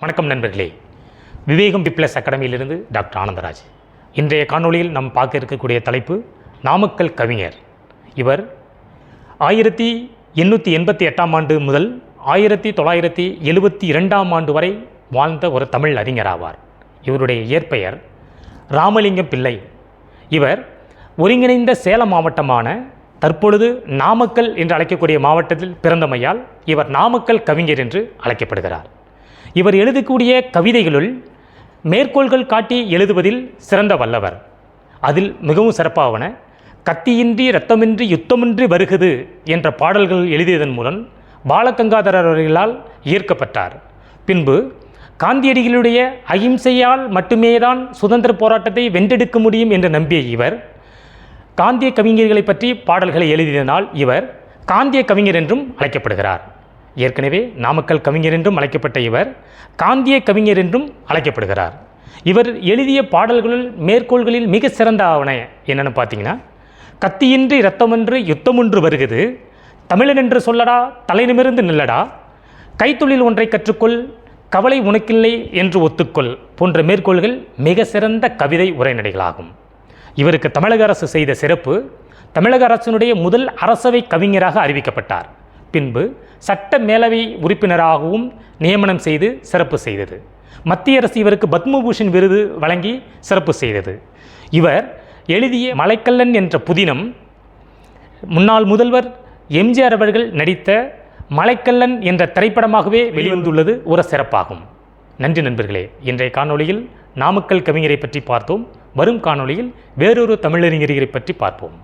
வணக்கம் நண்பர்களே. விவேகம் பிப்ளஸ் அகாடமியிலிருந்து டாக்டர் ஆனந்தராஜ். இன்றைய காணொளியில் நாம் பார்க்க இருக்கக்கூடிய தலைப்பு நாமக்கல் கவிஞர். இவர் ஆயிரத்தி எண்ணூற்றி எண்பத்தி எட்டாம் ஆண்டு முதல் ஆயிரத்தி தொள்ளாயிரத்தி எழுபத்தி இரண்டாம் ஆண்டு வரை வாழ்ந்த ஒரு தமிழ் அறிஞர் ஆவார். இவருடைய இயற்பெயர் ராமலிங்கம் பிள்ளை. இவர் ஒருங்கிணைந்த சேலம் மாவட்டமான தற்பொழுது நாமக்கல் என்று அழைக்கக்கூடிய மாவட்டத்தில் பிறந்தமையால் இவர் நாமக்கல் கவிஞர் என்று அழைக்கப்படுகிறார். இவர் எழுதக்கூடிய கவிதைகளுள் மேற்கோள்கள் காட்டி எழுதுவதில் சிறந்த வல்லவர். அதில் மிகவும் சிறப்பாவன கத்தியின்றி இரத்தமின்றி யுத்தமின்றி வருகிறது என்ற பாடல்கள் எழுதியதன் மூலம் பாலகங்காதரர் அவர்களால் ஈர்க்கப்பட்டார். பின்பு காந்தியடிகளுடைய அகிம்சையால் மட்டுமேதான் சுதந்திர போராட்டத்தை வென்றெடுக்க முடியும் என்று நம்பிய இவர் காந்திய கவிஞர்களை பற்றி பாடல்களை எழுதியதனால் இவர் காந்திய கவிஞர் என்றும் அழைக்கப்படுகிறார். ஏற்கனவே நாமக்கல் கவிஞர் என்றும் அழைக்கப்பட்ட இவர் காந்திய கவிஞர் என்றும் அழைக்கப்படுகிறார். இவர் எழுதிய பாடல்களில் மேற்கோள்களில் மிக சிறந்த ஆவண என்னென்னு பார்த்தீங்கன்னா கத்தியின்றி இரத்தமன்று யுத்தமொன்று வருகிறது தமிழன் என்று சொல்லடா தலைநிமிர்ந்து நில்லடா கைத்தொழில் ஒன்றை கற்றுக்கொள் கவலை உனக்கில்லை என்று ஒத்துக்கொள் போன்ற மேற்கோள்கள் மிக சிறந்த கவிதை உரைநடைகளாகும். இவருக்கு தமிழக அரசு செய்த சிறப்பு தமிழக அரசினுடைய முதல் அரசவை கவிஞராக அறிவிக்கப்பட்டார். பின்பு சட்ட மேலவை உறுப்பினராகவும் நியமனம் செய்து சிறப்பு செய்தது. மத்திய அரசு இவருக்கு பத்மபூஷன் விருது வழங்கி சிறப்பு செய்தது. இவர் எழுதிய மலைக்கல்லன் என்ற புதினம் முன்னாள் முதல்வர் எம்ஜிஆர் அவர்கள் நடித்த மலைக்கல்லன் என்ற திரைப்படமாகவே வெளிவந்துள்ளது. ஒரு சிறப்பாகும். நன்றி நண்பர்களே. இன்றைய காணொளியில் நாமக்கல் கவிஞரை பற்றி பார்த்தோம். வரும் காணொளியில் வேறொரு தமிழறிஞரை பற்றி பார்ப்போம்.